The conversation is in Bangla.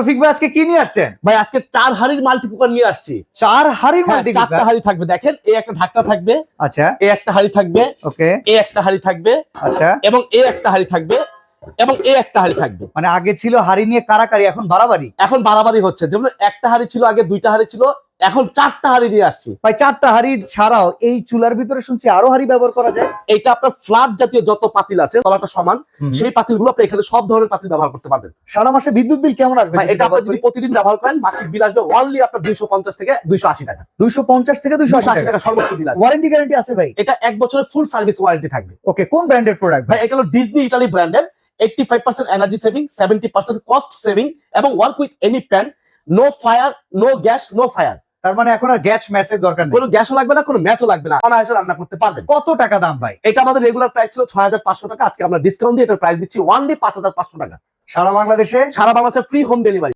রফিক ভাই আজকে কি নিয়ে আসছেন? ভাই আজকে চার হাড়ির মাল্টি কুকার নিয়ে আসছি। চার হাড়ির হ্যাঁ, মাল্টি চারটা হাড়ি থাকবে দেখেন এই একটা ঢাকনা থাকবে আচ্ছা। এই একটা হাড়ি থাকবে ওকে। এই একটা হাড়ি থাকবে আচ্ছা। এবং এই একটা হাড়ি থাকবে এবং এই একটা হাড়ি থাকবে। মানে আগে ছিল হাড়ি নিয়ে কারাকারি এখন বাড়াবাড়ি? এখন বাড়াবাড়ি হচ্ছে। যেমন একটা হাড়ি ছিল আগে দুইটা হাড়ি ছিল এখন চারটা হাড়ি নিয়ে আসছি। ভাই চারটা হাড়ি ছাড়াও এই চুলার ভিতরে শুনছি আরও হাড়ি ব্যবহার করা যায়? এইটা আপনার ফ্ল্যাট জাতীয় যত পাতিল আছে তলাটা সমান সেই পাতিলগুলো আপনি এখানে সব ধরনের পাতিল ব্যবহার করতে পারবেন। সারা মাসে বিদ্যুৎ বিল কেমন আসবে? ভাই, এটা আপনি যদি প্রতিদিন ব্যবহার করেন মাসিক বিল আসবে অনলি আপনার দুইশো পঞ্চাশ থেকে দুইশো আশি টাকা। দুইশো পঞ্চাশ থেকে দুইশো আশি টাকা। সর্বোচ্চ বিল ওয়ারেন্টি গ্যারান্টি আছে ভাই? এটা এক বছরের ফুল সার্ভিস ওয়ারেন্টি থাকবে। ওকে কোন ব্র্যান্ডের প্রোডাক্ট ভাই ভাই এটা হলো ডিজনি ইটালি ব্র্যান্ডের eighty five percent energy saving seventy percent cost saving এবং work with any pan no fire no gas no fire তার মানে এখন আর গ্যাস ম্যাচের দরকার নেই। কোনো গ্যাসও লাগবে না কোনো ম্যাচও লাগবে না। অনায়াসে রান্না করতে পারবেন। কত টাকা দাম ভাই? এটা আমাদের রেগুলার প্রাইস ছিল ছয় হাজার পাঁচশো টাকা। আজকে আমরা ডিসকাউন্ট দিয়ে এটার প্রাইস দিচ্ছি ওয়ানলি পাঁচ হাজার পাঁচশো টাকা। সারা বাংলাদেশে? সারা বাংলাদেশে ফ্রি হোম ডেলিভারি